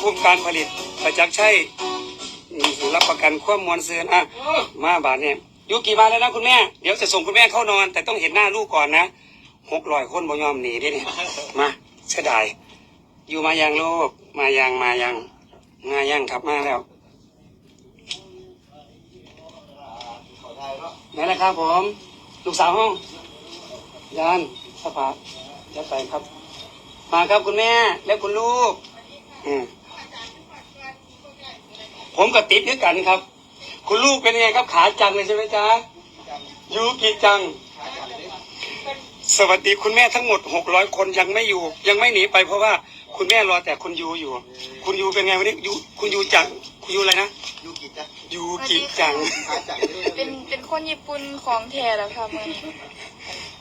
ภูมิการผลิตประจักษ์ใชัยอืมรับประกันความมวลเสือนอะมาบาทเนี่ยยูกี่มาแล้วนะคุณแม่ เดี๋ยวจะส่งคุณแม่เข้านอน แต่ต้องเห็นหน้าลูกก่อนนะหกร้อยคนบ่ยอมหนีด้เนี่ยมาเสียดายอยู่มายังลูกมายังมายัง มายังครับมาแล้วไหนละครับผม ลูกสาวห้องยานสภาจะไปครับ มาครับคุณแม่และคุณลูก อืม ผมกับติ๊บด้วยกันครับ คุณลูกเป็นยังไงครับ ขาจังเลยใช่ไหมจ๊ะยูกิจัง สวัสดีคุณแม่ทั้งหมดหกร้อยคนยังไม่อยู่ ยังไม่หนีไปเพราะว่าคุณแม่รอแต่คุณยูอยู่ คุณยูเป็นไงวันนี้ยูคุณยูจังคุณยูอะไรนะยูกิจ้ะยูกิจังขาจังเลยเป็นเป็นคนญี่ปุ่นของแท้แล้วค่ะมือนี้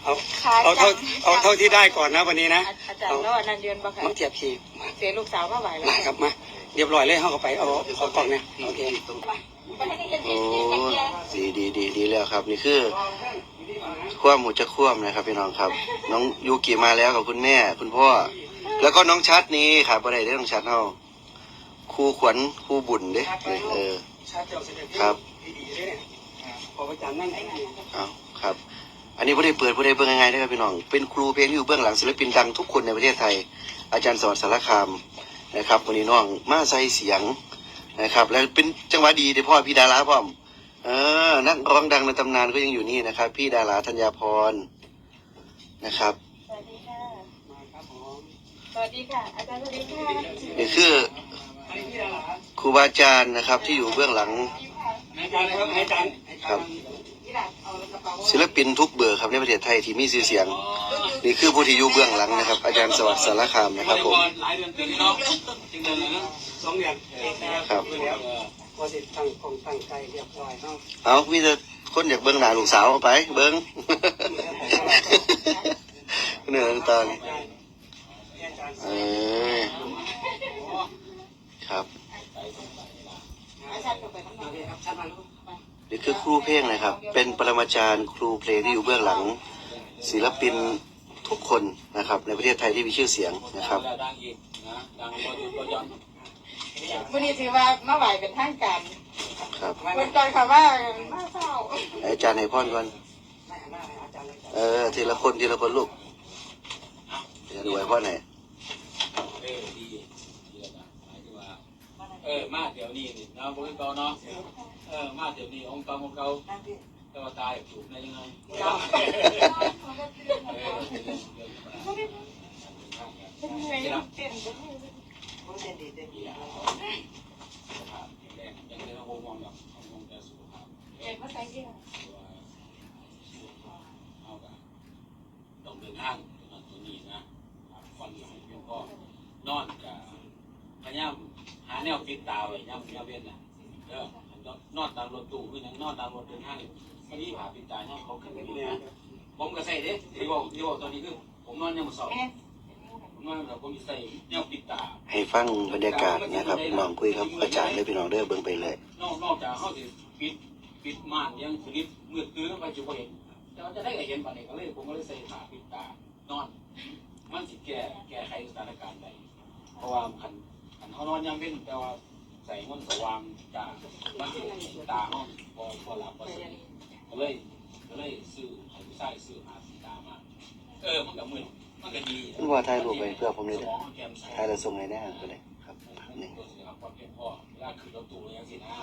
เอาขาเอาเท่าจังเอาเท่าที่ได้ก่อนนะวันนี้นะอาจารย์แล้วอันนั้นเดือนบ่ค่ะมาเทียบคีมาเสียลูกสาวมาไหวแล้วมาครับมา เรียบร้อยเลยเข้าไปเอาขอกล่องเนี่ยโอเคโอ้ดีดีดีดีแล้วครับ นี่คือคว่ำหัวจะคว่ำนะครับพี่น้องครับ น้องยูกิมาแล้วกับคุณแม่ คุณพ่อ แล้วก็น้องชัดนี่ครับอะไรได้น้องชัดเฮาครูขวัญครูบุญเด้เออครับเลยเนี่ยพอประจันนั่งดีเอาครับ อันนี้ผู้ได้เปิดผู้ได้เบิ่งยังไงนะครับพี่น้อง เป็นครูเพลงที่อยู่เบื้องหลังศิลปินดังทุกคนในประเทศไทย อาจารย์สอนสารคาม นะครับวันนี้น้องมาใส่เสียงนะครับ แล้วเป็นจังหวะดีที่พ่อพี่ดาราพ่อมเออนักร้องดังในตำนานก็ยังอยู่นี่นะครับ พี่ดาราธัญญาพรนะครับสวัสดีค่ะมาครับผมสวัสดีค่ะอาจารย์สวัสดีค่ะนี่คืออันนี้พี่ดาราครูบาอาจารย์นะครับที่อยู่เบื้องหลังให้อาจารย์นะครับให้อาจารย์ให้อาจารย์ศิลปินทุกเบอร์ครับในประเทศไทยที่มีชื่อเสียง นี่คือผู้ที่อยู่เบื้องหลังนะครับ อาจารย์สวัสดิ์สารคามนะครับผมหลายเดือนเดือนนี้เนาะจริงเดือนเลยนะสองเดือนครับแล้วพอเสร็จตั้งกองตั้งใจเรียบร้อยเนาะเอามีแต่คนอยากเบิ้งหน้าลูกสาวเอาไป เบิ้งเหนื่อยตอนเออครับนี่คือครูเพลงนะครับ เป็นปรมาจารย์ครูเพลงที่อยู่เบื้องหลัง ศิลปิน ทุกคนนะครับ ในประเทศไทยที่มีชื่อเสียงนะครับดังอีกนะดังพอหยุดพอหย่อนวันนี้ถือว่ามาไหวเป็นทางการครับวันก่อนค่ะว่ามาเศร้าให้อาจารย์ให้พรก่อนเออทีละคนทีละคนลูกจะดูไว้พ่อไหนอยเออดีดีแล้วนะหมายถึงว่าเออมาเดี๋ยวนี้นี่นะบริกรเนาะเออมาเดี๋ยวนี้องค์กรองค์เก่า แต่ว่าตายถูกได้ยังไงเออที่นะยังได้โฮมอนแบบโฮมแต่สุขภาพเอ็นมาใส่เกี่ยวเอากันต้องเดินทางตัวนี้นะฟันหลังเพียงพอนอนกับพยายามหาแนวปิดตาไว้ย่ำย่ำเว้นนะเด้อนอนตามรถตู้คือยังนอนตามรถเดินทาง ไม่ได้หาปิดตาเนี่ยเขาขึ้นไปนี่นะผมก็ใส่เด้ที่บอกที่บอกตอนนี้คือผมนอนยังมาสอบผมนอนแล้วผมใส่แนวปิดตา ให้ฟังบรรยากาศนะครับน้องคุยครับอาจารย์เลยพี่น้องเด้อเบิ่งไปเลย นอกนอกจากเขาจะปิดปิดม่านยังสนิทมืดตื้อไปจุกเห็นแต่ว่าจะได้เห็นปัจจุบันเลยผมก็เลยใส่ขาปิดตานอน มันสิแก้แก้ไขสถานการณ์ได้เพราะว่าขันขันเขานอนยังเป็นแต่ว่าใส่มันสว่างจ้ามันสิตาห้องพอพอหลับพอสนิท ก็เลยก็เลยซื้อให้ผู้ชายซื้อหาสีตามา เออมันก็มึนมันก็ดีคุณพ่อถ่ายรูปไว้เพื่อผมเลยสเด้อมองแจ่มใสถ่ายแล้วส่งให้แน่ก็ได้ครับหนึ่งตัวสิครับความเพียงพอเวลาขึ้นรถตู้ยังสินะ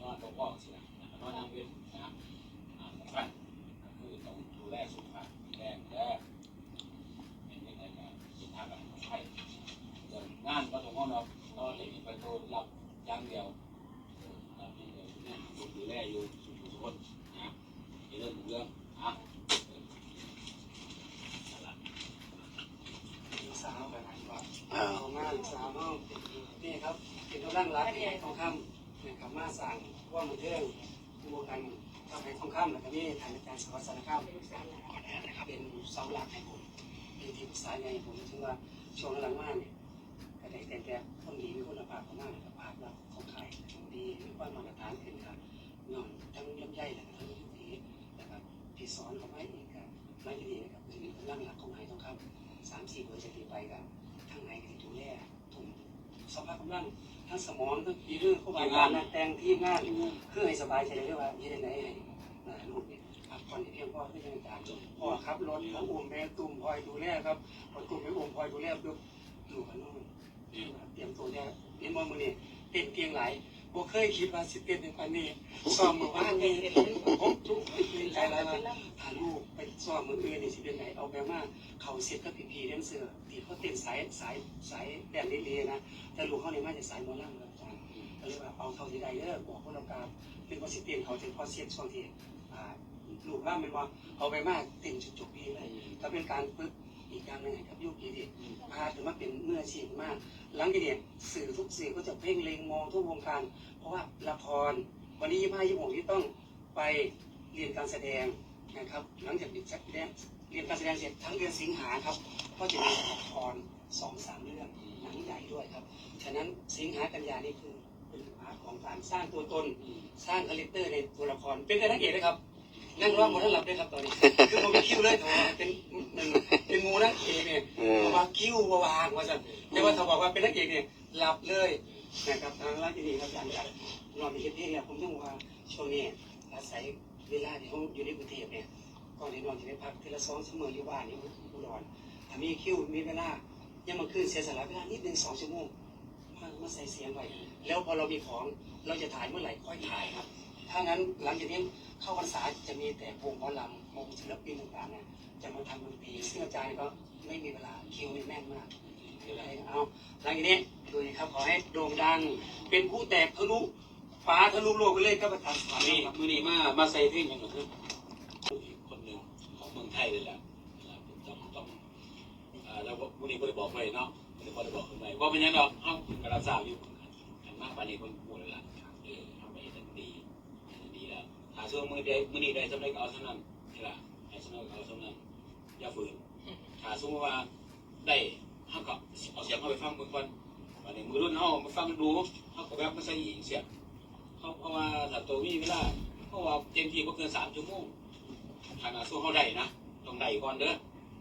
นอนตรงพ่อสินะนอนยังเป็นนะอ่าสำคัญก็คือต้องดูแลสุขภาพแรงแรกเป็นยังไงกันกินทางกันใช่เรื่องงานก็ต้องห้องเรานอนเลยไปโทรรับอย่างเดียวรับอย่างเดียวเนี่ยดูแลอยู่ทุกคนนะเรื่องเรื่องอะ สาวกันนะครับ อ้าว ของงานสาวเนาะ นี่ครับเป็นกำลังรักทองคำนะครับมาสั่งว่ามันเรื่องบวกกันทำให้ทองคำแล้วก็นี่ทางอาจารย์สวัสดิ์สารคามเป็นเสาหลักให้ผมเป็นที่ปรึกษาใหญ่ผมถึงว่าช่วงหลังมาเนี่ยก็ได้แต่แต่คนดีมีคุณภาพของมากเลยภาพลักษณ์ของขายดีมีความมาตรฐานขึ้นครับย้อนทั้งลำไยและทั้งยุทธีนะครับที่สอนเขาไม่อีกครับไม่ดีนะครับจะมีกำลังหลักของไห้ทองคำสามสี่เบอร์จะตีไปกันทางไหนก็จะดูแลทุ่ม สภาพกำลังทั้งสมองทั้งปีเรื่องเข้าไปงานแต่งทีมงานเพื่อให้สบายใจเลยว่าที่ไหนให้ลูกเนี่ยพักผ่อนที่เพียงพอที่จะการพ่อครับรถทั้งอุ้มแม่ตุ่มพลอยดูแลครับพอตุ้มไปอุ้มพลอยดูแลดูดูกันนู่นเตรียมตัวเนี่ยเห็นมองมือนี่เต้นเตียงไหล บ่เคยคิดว่าสิเต้นในปันนี้ซ้อมมือบ้านนี่ผมทุกข์ตื่นใจแล้วว่าถ้าลูกไปซ้อมมืออื่นนี่สิเป็นไหนเอาแบบว่าเขาเสียกับพี่พีเดนเซอร์ที่เขาเต้นสายสายสายแดนเลีๆนะแต่ลูกเขาเนี่ยมาจากสายมอลล่ำครับอาจารย์ก็เลยว่าเอาเท่าที่ได้เด้อบอกคนเราการเป็นว่าสิเตียนเขาถึงพอเสียช่วงที่ลูกล่ำเป็นว่าเอาไปมากเต็มจุดจบปีเลยถ้าเป็นการฝึก อีกอย่างหนึงครับยุคนี้ดิพาถึงมาเป็นเมื่ออาชีพมาก หลังจากนี้สื่อทุกสื่อก็จะเพ่งเล็งมองทุกวงการ เพราะว่าละครวันนี้ยี่ห้ายี่หกที่ต้องไปเรียนการแสดงนะครับ หลังจากเรียนเรียนการแสดงเสร็จทั้งเดือนสิงหาครับ ก็จะมีละครสองสามเรื่องหนังใหญ่ด้วยครับ ฉะนั้นสิงหากันยานี่คือเป็นพาร์ทของการสร้างตัวตนสร้างคาแรคเตอร์ในตัวละครเป็นแต่นักเอกเลยครับนั่งร้องหมดทั้งหลับเลยครับตอนนี้คือผมเป็นคิวเลยแต่ว่าเป็นงูนักเอกเนี่ย เออ เพ ราะว่าคิวบางว่าสั่นแต่ว่าถ้าบอกว่าเป็นนักเอกเนี่ยหลับเลยนะครับทางร้านที่นี่ครับอาจารย์จากนอนในคลิปนี้เนี่ยผมต้องบอกว่าช่วงนี้อาศัยเวลาที่เขาอยู่ในกรุงเทพเนี่ยก่อนที่นอนจะไปพักทีละสองชั่วโมงอยู่บ้านนี่อุดรถ้ามีคิวมีเวลายังมาคืนเสียสละเวลานิดนึงสองชั่วโมงมามาใส่เสียงไว้แล้วพอเรามีของเราจะถ่ายเมื่อไหร่ค่อยถ่ายครับถ้างั้นหลังจากนี้เข้าพรรษาจะมีแต่วงหมอลำ วงศิลปินต่างๆเนี่ยจะมาทำดนตรีซึ่งอาจารย์ก็ไม่มีเวลาคิวแน่นมากเดี๋ยวอะไรเอาหลังจากนี้ดูนะครับขอให้โด่งดัง เป็นผู้แตกทะลุฟ้าทะลุโลกไปเลยครับอาจารย์สานมีนี้มือนี้มามาใส่เพลงอย่างหนึ่งคืออีกคนหนึ่งของเมืองไทยเลยแหละต้องต้องอ่าแล้วมือนี้ก็ได้บอกไปเนาะไม่ได้บอกคนไหนว่าเป็นยังดอกเอ้ากระซาบอยู่กันมากปานนี้คนพูดเลยล่ะเออทำไปทันดีดีแล้วหาช่วงมือใดมือนี้ได้สำเร็จเอาเท่านั้น นี่ล่ะให้สำเร็จเอาเท่านั้นอย่าฝืนถ้าสมมติว่าได้เขาก็เอาเสียงเขาไปฟังมือก่อนวันนี้มือรุ่นเขามาฟังดูเขาก็แบบมาใส่อีกเสียงเขาเพราะว่าถ้าตัวมีเวลาเพราะว่าเต็มที่ก็เกินสามชั่วโมงขนาดสู้เขาได้นะต้องได้ก่อนเด้อ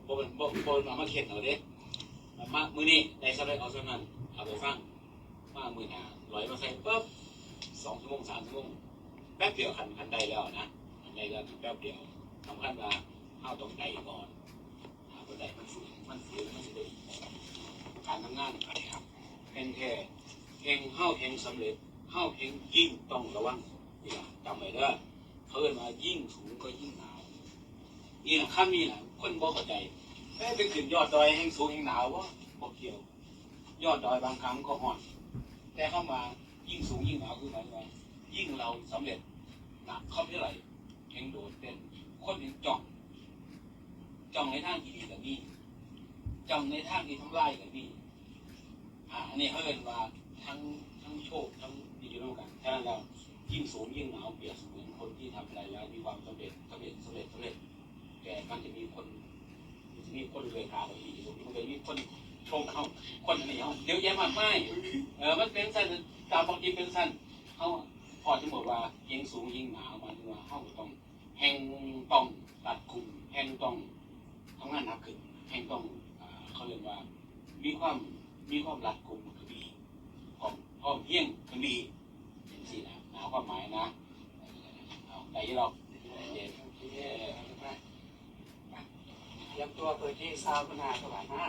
บ่เป็นบ่บ่เป็นมามาเข็ดเอาเด้มามือนี้ได้สำเร็จเอาเท่านั้นเอาไปฟังมามือหนาลอยมาใส่ปุ๊บสองชั่วโมงสามชั่วโมงแป๊บเดียวคันคันได้แล้วนะคันได้แล้วแป๊บเดียว สำคัญว่าเอาต้องได้ก่อนหาตัวได้มันฝืนมันฝืนมันสิได้การทำงานครับเป็นแค่เองเข้าเองสำเร็จเข้าเองยิ่งต้องระวังนี่ล่ะจำไว้เด้อเขาเอิ้นว่ายิ่งสูงก็ยิ่งหนาวนี่นะข้ามนี่นะคนบ่เข้าใจเอ้ยไปขึ้นยอดดอยแห่งสูงแห่งหนาววะบ่เกี่ยว ยอดดอยบางครั้งก็ห่อนแต่เข้ามายิ่งสูงยิ่งหนาวคือหมายว่ายิ่งเราสำเร็จหนักเข้าเท่าไหร่เองโดดเด่น คนเองจ้องจ้องในทางที่ดีกับนี่จ้องในทางที่ทำลายกับนี่อ่าอันนี้เขาเอิ้นว่าทั้งทั้งโชคทั้งดีอยู่ร่วมกันฉะนั้นแล้วยิ่งสูงยิ่งหนาวเปรียบเสมือนคนที่ทำอะไรแล้วมีความสำเร็จสำเร็จสำเร็จสำเร็จแต่มันจะมีคนจะมีคนเลยขาเราอีกมันจะมีคนชงเขาคนเหนียวเดี๋ยวแย่มากไม่เออมันเป็นสั้นตามบางทีเป็นสั้นเขาพอจะบอกว่ายิ่งสูงยิ่งหนาวมันว่าเขาต้อง แห่งต้องตัดคุมแห่งต้องทำงานหนักขึ้นแห่งต้องเขาเรียกว่า มีความมีความรัดกุมคือดีพร้อมพร้อมเพียงคือดีเป็นสี่นะหาความหมายนะเอาไหนหรอกเย็นโอเคไปไปเตรียมตัวเปิดที่ซาวน์ขนาสว่างนะ